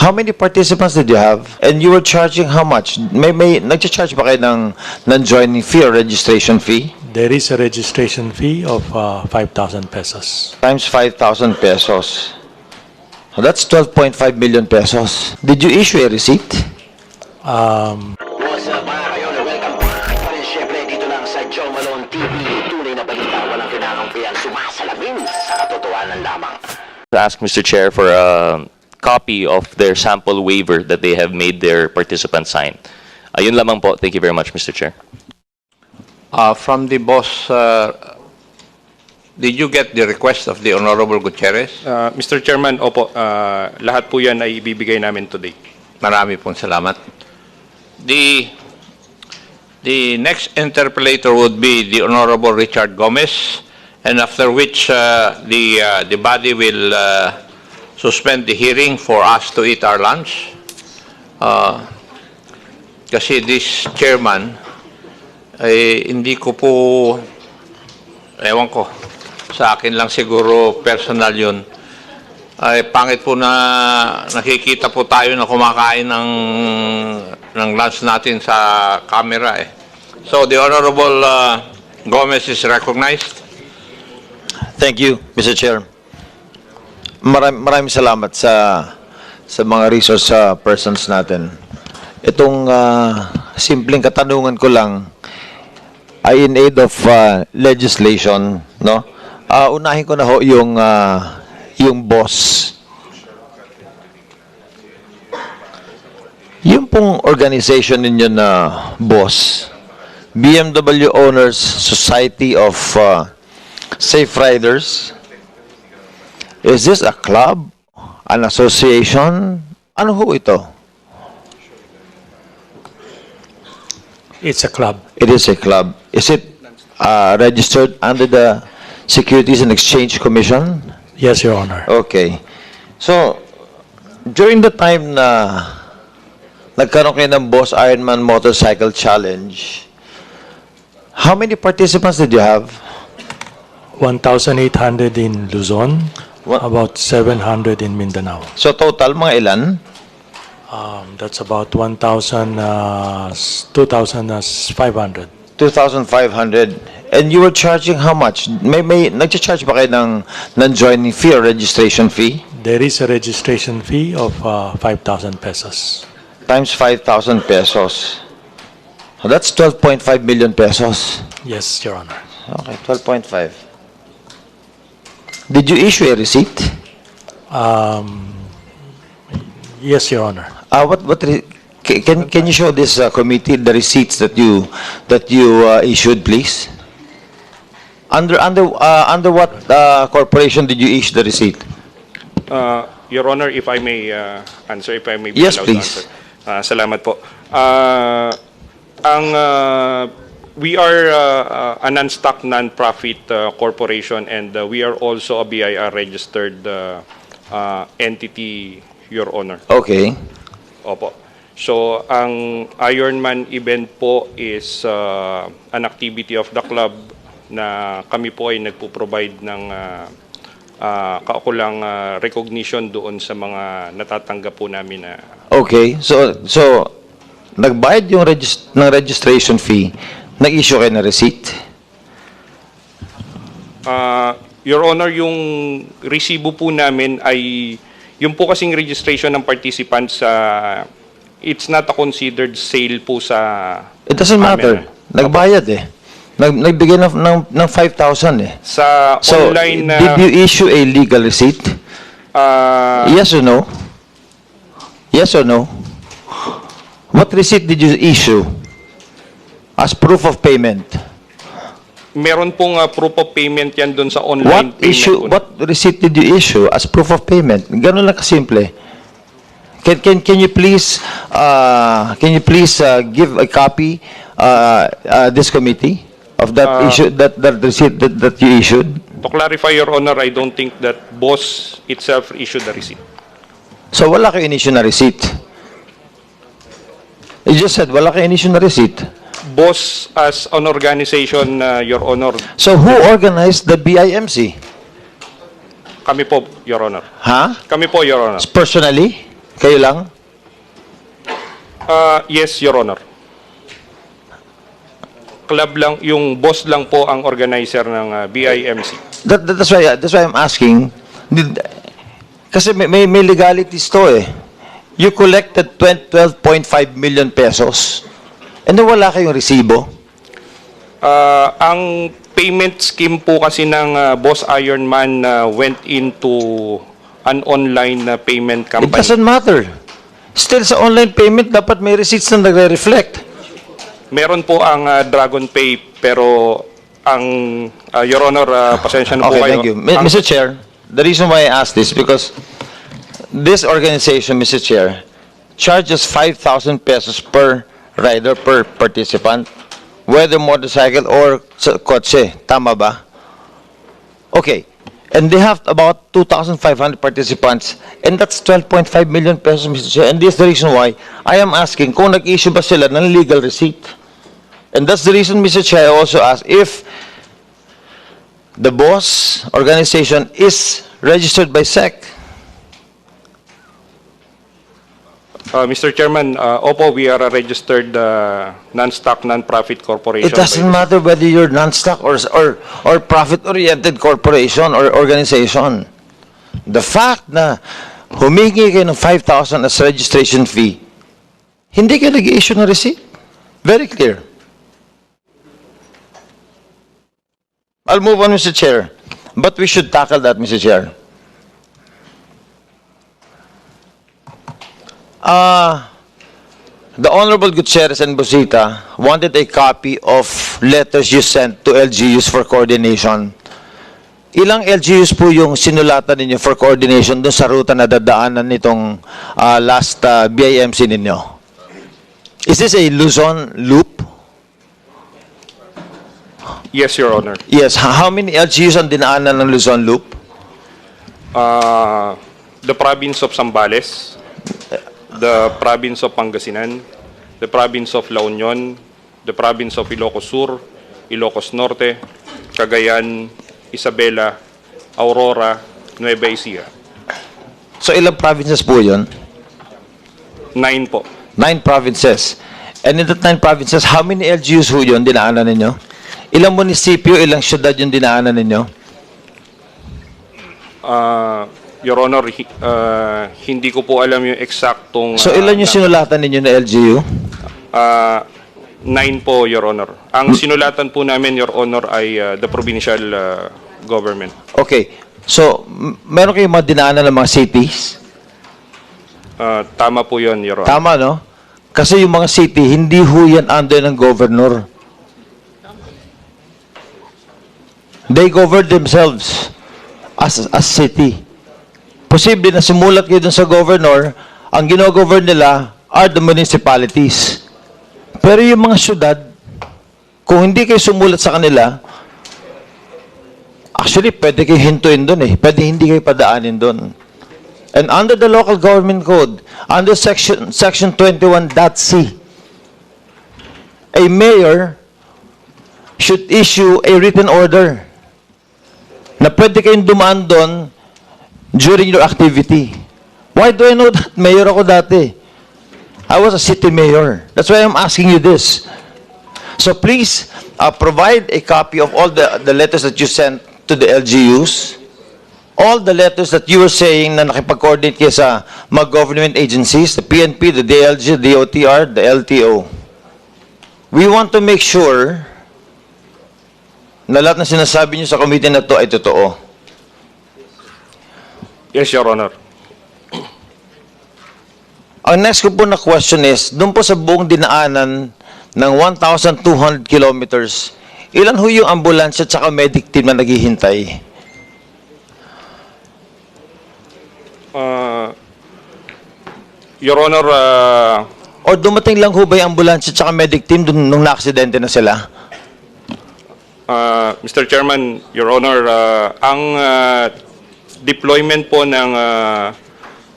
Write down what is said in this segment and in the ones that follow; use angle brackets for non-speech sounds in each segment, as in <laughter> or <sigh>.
How many participants did you have? And you were charging how much? May, may, nag-charge ba kayo ng, ng joining fee or registration fee? There is a registration fee of uh, 5,000 pesos. Times 5,000 pesos. So that's 12.5 million pesos. Did you issue a receipt? Um, What's up mga kayon? Welcome back pa rin syempre dito lang sa Joe Malone TV. Tunay na balita, walang kinakampihan, sumasalamin sa katotohanan lamang. ask Mr. Chair for a copy of their sample waiver that they have made their participants sign. Ayun lamang po. Thank you very much, Mr. Chair. Uh, From the boss, uh, did you get the request of the Honorable Gutierrez? Uh, Mr. Chairman, opo, uh, lahat po yan ay ibibigay namin today. Marami pong salamat. The, the next interpellator would be the Honorable Richard Gomez, and after which uh, the, uh, the body will uh, suspend the hearing for us to eat our lunch. Uh, Kasi this chairman, ay hindi ko po, ewan ko, sa akin lang siguro personal yun. Ay pangit po na nakikita po tayo na kumakain ng, ng lunch natin sa camera eh. So the Honorable uh, Gomez is recognized. Thank you, Mr. Chair. Maraming, maraming salamat sa sa mga resource uh, persons natin. Itong uh, simpleng katanungan ko lang ay in aid of uh, legislation, no? Uh, unahin ko na ho yung uh, yung boss. Yung pong organization ninyo na boss, BMW Owners Society of uh, Safe Riders, is this a club? An association? Ano ho ito? it's a club. It is a club. Is it uh, registered under the Securities and Exchange Commission? Yes, Your Honor. Okay. So, during the time na nagkaroon kayo ng Boss Ironman Motorcycle Challenge, how many participants did you have? 1,800 in Luzon, What? about 700 in Mindanao. So, total, mga ilan? Um, that's about 1,000, uh, s- 2,500. 2,500. And you were charging how much? May, may, nag-charge ba kayo ng, ng joining fee or registration fee? There is a registration fee of uh, 5,000 pesos. Times 5,000 pesos. So that's 12.5 million pesos. Yes, Your Honor. Okay, 12.5. Did you issue a receipt? Um, yes, Your Honor. Uh, what, what, re- ca- can, can you show this uh, committee the receipts that you, that you uh, issued, please? Under, under, uh, under what uh, corporation did you issue the receipt? Uh, Your Honor, if I may uh, answer, if I may be Yes, allowed to please. answer. Uh, salamat po. Uh, ang uh, we are uh, uh, a non-stock non-profit uh, corporation and uh, we are also a BIR registered uh, uh, entity, Your Honor. Okay. Opo. So, ang Ironman event po is uh, an activity of the club na kami po ay nagpo-provide ng uh, uh, kaukulang uh, recognition doon sa mga natatanggap po namin na Okay. So, so, nagbayad yung regis- ng registration fee, nag-issue kayo ng receipt? Uh, Your Honor, yung resibo po namin ay yung po kasing registration ng participants sa it's not a considered sale po sa It doesn't matter. ah. Nagbayad eh. Nag, nagbigay ng, ng, ng 5,000 eh. Sa So, online na did you issue a legal receipt? uh, Yes or no? Yes or no? What receipt did you issue as proof of payment? meron pong uh, proof of payment yan doon sa online What payment issue? po. What receipt did you issue as proof of payment? Ganun lang kasimple. Can can can you please uh, can you please uh, give a copy uh, uh, this committee of that Uh, issue that that receipt that, that you issued? To clarify, Your Honor, I don't think that boss itself issued the receipt. So wala kayo issue na receipt. You just said wala kayo issue na receipt. Boss as an organization, uh, Your Honor, So who organized the BIMC? kami po, Your Honor. Huh? Kami po, Your Honor. Personally? Kayo lang? Ah, yes, Your Honor. Club lang, yung boss lang po ang organizer ng ah, BIMC. That, that- that's why that's why I'm asking. Did, kasi may, may, may legalities to eh. You collected 20 12.5 million pesos. And then wala kayong resibo. Ah, ang payment scheme po kasi ng ah, Boss Ironman ah, went into an online na payment It company. doesn't matter. Still sa online payment, dapat may receipts na nagre-reflect. Meron po ang ah, Dragon Pay pero ang ah, Your Honor, ah, pasensya na po Okay, kayo. thank you. Ang- Mr. Chair, the reason why I ask this because this organization, Mr. Chair, charges 5,000 pesos per rider, per participant, whether motorcycle or kotse. Tama ba? Okay. And they have about 2,500 participants, and that's 12.5 million pesos, Mr. Chair. And this is the reason why I am asking kung nag-issue ba sila ng legal receipt. And that's the reason, Mr. Chair, I also ask if the boss organization is registered by SEC. Ah, Mr. Chairman, ah, opo, we are a registered ah, non-stock, non-profit corporation. It doesn't matter whether you're non-stock or, or, or profit-oriented corporation or organization. The fact na humingi kayo ng 5,000 as registration fee, hindi kayo nag-issue ng receipt. Very clear. I'll move on, Mr. Chair. But we should tackle that, Mr. Chair. Uh, the Honorable Gutierrez and Busita wanted a copy of letters you sent to LGUs for coordination. Ilang LGUs po yung sinulatan ninyo for coordination dun sa ruta na dadaanan nitong ah, last ah, BIMC ninyo? Is this a Luzon loop? Yes, Your Honor. Yes. How many LGUs ang dinaanan ng Luzon loop? Ah, the province of Zambales, the province of Pangasinan, the province of La Union, the province of Ilocos Sur, Ilocos Norte, Cagayan, Isabela, Aurora, Nueva Ecija. So ilang provinces po yun? Nine po. Nine provinces. And in that nine provinces, how many LGUs ho yun dinaanan ninyo? Ilang munisipyo, ilang syudad yung dinaanan ninyo? Ah, Your Honor, hi- ah, hindi ko po alam yung eksaktong... So ah, ilan yung na- sinulatan ninyo na LGU? Ah, nine po, Your Honor. Ang sinulatan po namin, Your Honor, ay ah, the provincial ah, government. Okay. So, m- meron kayong mga dinaanan ng mga cities? Ah, tama po yon Your Honor. Tama, no? Kasi yung mga city, hindi ho yan under ng governor. They govern themselves as as city. Posible na sumulat kayo dun sa governor, ang ginogovern nila are the municipalities. Pero yung mga syudad, kung hindi kayo sumulat sa kanila, actually, pwede kayo hintuin dun eh. Pwede hindi kayo padaanin dun. And under the local government code, under section section 21.c, a mayor should issue a written order na pwede kayong dumaan doon during your activity. Why do I know <laughs> that? Mayor ako dati. I was a city mayor. That's why I'm asking you this. So please, uh, provide a copy of all the, the letters that you sent to the LGUs, all the letters that you were saying na nakipag-coordinate kayo sa mga government agencies, the PNP, the DLG, the DOTR, the LTO. We want to make sure na lahat na sinasabi niyo sa committee na to ay totoo. Yes, Your Honor. Ang next ko po na question is, doon po sa buong dinaanan ng 1,200 kilometers, ilan ho yung ambulansya at saka medic team na naghihintay? Ah, Your Honor, ah, Or dumating lang ho ba yung ambulansya at saka medic team dun, nung na-aksidente na sila? ah, Mr. Chairman, Your Honor, ah, ang ah, deployment po ng ah,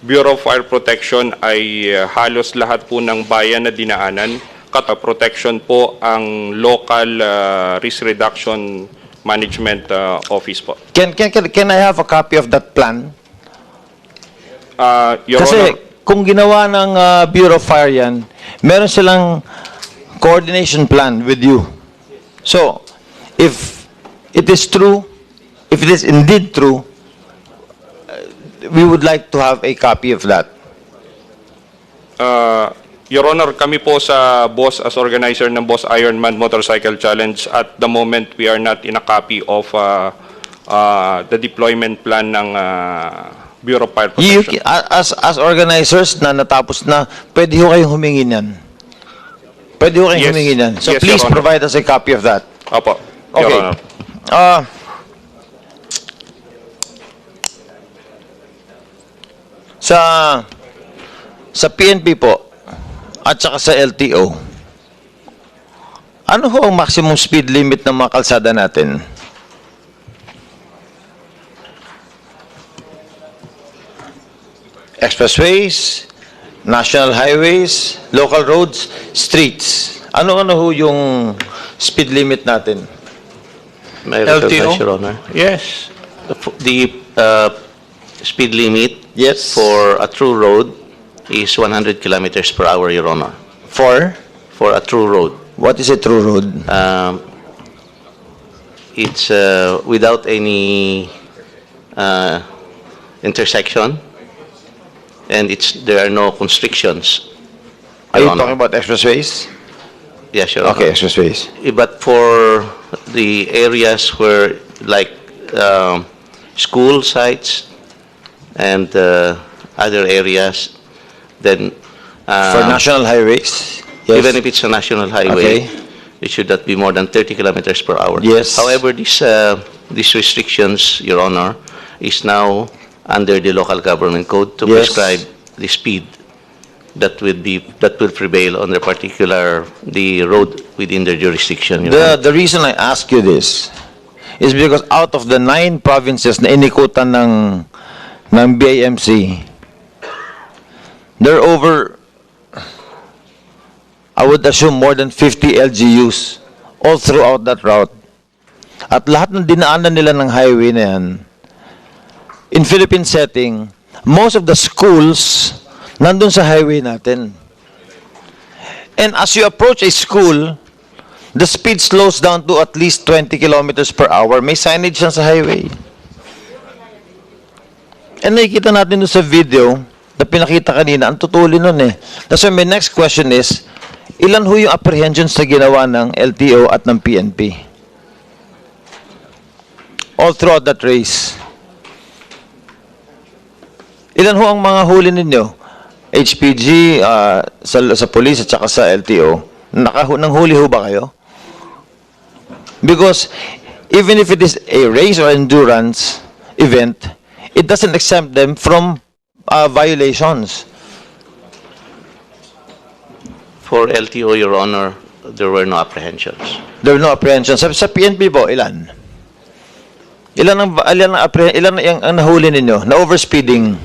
Bureau of Fire Protection ay ah, halos lahat po ng bayan na dinaanan. Kata protection po ang local ah, risk reduction management ah, office po. Can, can, can, can I have a copy of that plan? Ah, Your Kasi Honor, kung ginawa ng ah, Bureau of Fire yan, meron silang coordination plan with you. So, if it is true, if it is indeed true, uh, we would like to have a copy of that. Uh, Your Honor, kami po sa boss as organizer ng Boss Ironman Motorcycle Challenge, at the moment, we are not in a copy of uh, uh, the deployment plan ng uh, Bureau of Fire You, Protection. as, as organizers na natapos na, pwede ho kayong humingi niyan. Pwede ho kayong Yes. humingi niyan. So Yes, please provide us a copy of that. Opo, Your Okay. Honor. Ah. Sa sa PNP po at saka sa LTO, ano ho ang maximum speed limit ng mga kalsada natin? Expressways, national highways, local roads, streets. Ano-ano ho yung speed limit natin? May LTO? Yes. The uh, speed limit Yes. for a true road is 100 kilometers per hour, Your Honor. For? For a true road. What is a true road? Um, It's uh, without any uh, intersection, and it's, there are no constrictions. Are Your you talking Honor. about expressways? Yes, Your Honor. Okay, expressways. Eh, But for the areas where, like, um, school sites and uh, other areas, then... uh, For national highways? Yes. Even if it's a national highway, Okay. it should not be more than 30 kilometers per hour. Yes. However, this, uh, these restrictions, Your Honor, is now under the local government code to Yes. prescribe the speed that will be, that will prevail on the particular, the road within their jurisdiction, Your The, Honor. the reason I ask you this is because out of the nine provinces na inikutan ng, ng BIMC, there are over, I would assume more than 50 LGUs all throughout that route. At lahat ng dinaanan nila ng highway na yan, in Philippine setting, most of the schools nandun sa highway natin. And as you approach a school, the speed slows down to at least 20 kilometers per hour. May signage sa highway. And nakikita natin sa video na pinakita kanina, ang tutuli nun eh. That's why my next question is, ilan ho yung apprehensions na ginawa ng LTO at ng PNP? All throughout that race. Ilan ho ang mga huli ninyo? HPG, ah, sa, sa police at saka sa LTO. Nakahu nang huli ho ba kayo? Because even if it is a race or endurance event, it doesn't exempt them from uh, violations. For LTO, Your Honor, there were no apprehensions. There were no apprehensions. Sa, sa PNP po, ilan? Ilan ang, ilan ang, appre- ilan ang, ang nahuli ninyo? Na overspeeding?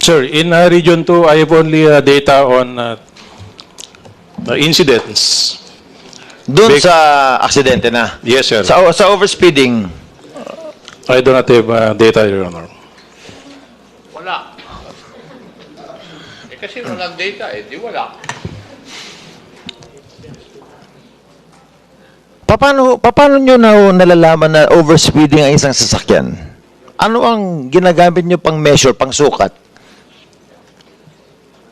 Sir, in uh, Region 2, I have only uh, data on uh, uh, incidents. Doon Big- sa aksidente na? Yes, sir. Sa, sa overspeeding, I do not have uh, data, Your Honor. Wala. Eh kasi walang data eh, di wala. Paano, paano nyo na nalalaman na overspeeding ang isang sasakyan? Ano ang ginagamit nyo pang measure, pang sukat?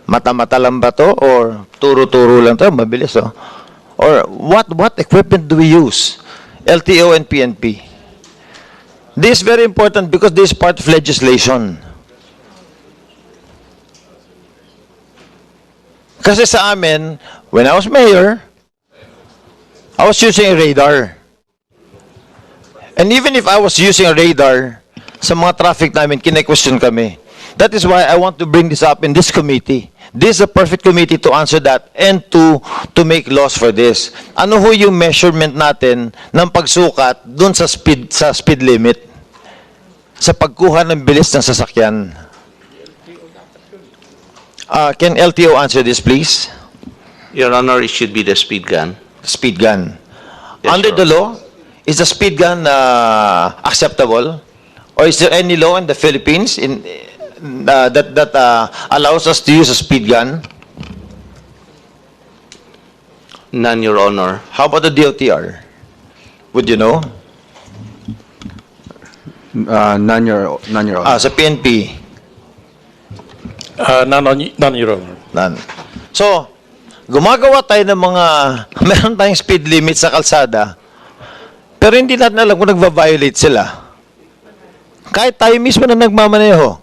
Mata-mata lang ba to? Or turo-turo lang to? Mabilis, oh. Or what, what equipment do we use? LTO and PNP. This is very important because this is part of legislation. Kasi sa amin, when I was mayor, I was using a radar. And even if I was using a radar, sa mga traffic namin, kine-question kami. That is why I want to bring this up in this committee. This is a perfect committee to answer that and to to make laws for this. Ano ho yung measurement natin ng pagsukat dun sa speed sa speed limit? Sa pagkuha ng bilis ng sasakyan. Uh, can LTO answer this, please? Your Honor, it should be the speed gun. Speed gun. Yes, Under Your the law, is the speed gun uh, acceptable? Or is there any law in the Philippines in, uh, that, that uh, allows us to use a speed gun? None, Your Honor. How about the DOTR? Would you know? Uh, none, Your, none, Your Ah, Honor. sa PNP? Uh, none, on- none, Your Honor. None. So, gumagawa tayo ng mga, <laughs> meron tayong speed limit sa kalsada, pero hindi natin alam kung nagva-violate sila. Kahit tayo mismo na nagmamaneho.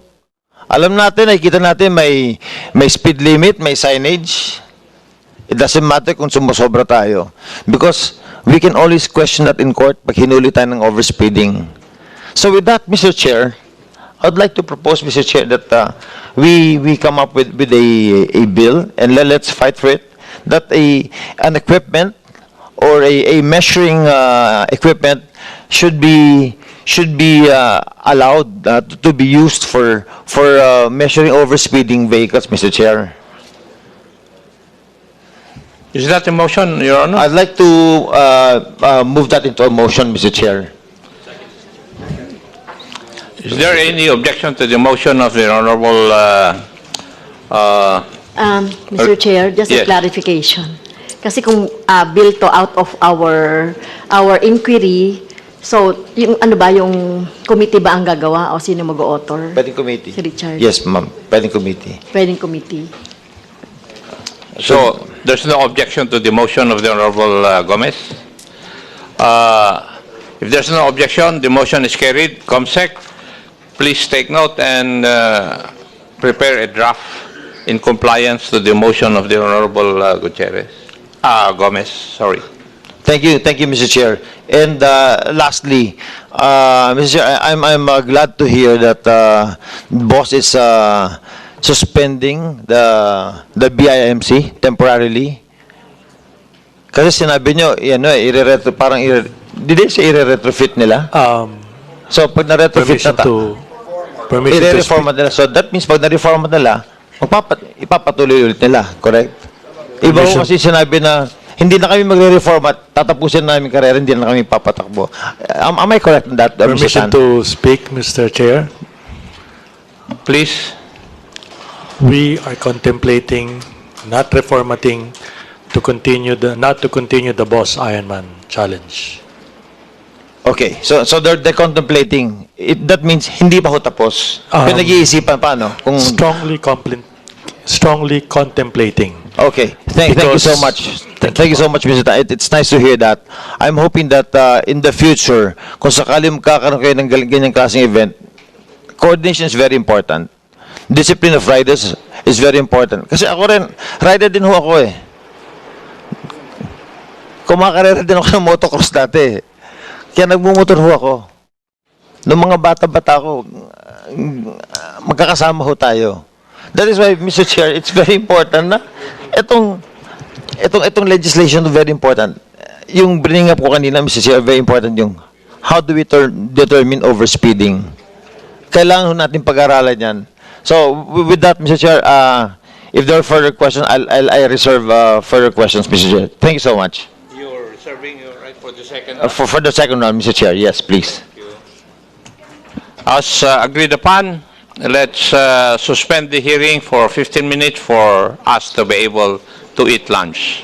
Alam natin, nakikita natin may, may speed limit, may signage. It doesn't matter kung sumusobra tayo. Because we can always question that in court pag hinuli tayo ng overspeeding. So with that, Mr. Chair, I'd like to propose, Mr. Chair, that uh, we we come up with with a a bill and let, let's fight for it. That a an equipment or a, a measuring uh, equipment should be should be uh, allowed uh, to, to be used for for uh, measuring overspeeding vehicles, Mr. Chair. Is that a motion, Your Honor? I'd like to uh, uh, move that into a motion, Mr. Chair. Is there any objection to the motion of the Honorable, uh, uh, Um, Mr. Chair, just a clarification. Kasi kung ah, bill to out of our our inquiry, so yung ano ba yung committee ba ang gagawa o sino mag-author? Pwedeng committee. Si Richard. Yes, ma'am. Pwedeng committee. Pwedeng committee. so there's no objection to the motion of the Honorable uh, Gomez? Uh, If there's no objection, the motion is carried. COMSEC, please take note and uh, prepare a draft in compliance to the motion of the Honorable uh, Gutierrez, ah, Gomez, sorry. Thank you, thank you, Mr. Chair. And uh, lastly, uh, Mr. Chair, I- I'm, I'm uh, glad to hear that uh, boss is uh, suspending the the BIMC temporarily. Kasi sinabi nyo, yan, no, i-retro, parang, i- di din siya i-retrofit nila. Um, So, pag na-retrofit permission na ta, to, permission to i-reformat speak. nila. So, that means pag na-reformat nila, magpapat, ipapatuloy ulit nila. Correct? Iba ko Permission- kasi sinabi na, hindi na kami magre-reformat, tatapusin na namin karera, hindi na kami papatakbo. Am, am I correct in that, uh. Permission to speak, Mr. Chair. Please, We are contemplating not reformatting to continue the, not to continue the Boss Ironman challenge. Okay, so so they're, they're contemplating. It, that means hindi pa ho tapos. Um, Pinag-iisipan paano? Kung, Strongly strongly contemplating. Okay. Thank, thank you so much. Thank, thank you so much, Mr. Ta. It, it's nice to hear that. I'm hoping that uh, in the future, kung sakali magkakaroon kayo ng ganyang klaseng event, coordination is very important. Discipline of riders is very important. Kasi ako rin, rider din ho ako eh. Kumakarera din ako ng motocross dati. Kaya nagmumotor ho ako. Noong mga bata-bata ko, magkakasama ho tayo. That is why, Mr. Chair, it's very important na itong itong itong legislation is very important. Yung bringing up ko kanina, Mr. Chair, very important yung how do we turn, determine overspeeding. Kailangan natin pag-aralan yan. So, with that, Mr. Chair, uh, if there are further questions, I'll, I'll I reserve uh, further questions, Mr. Chair. Thank you so much. you're reserving your right for the second. Uh, for, for the second round, Mr. Chair, yes, please. As uh, agreed upon, let's uh, suspend the hearing for 15 minutes for us to be able to eat lunch.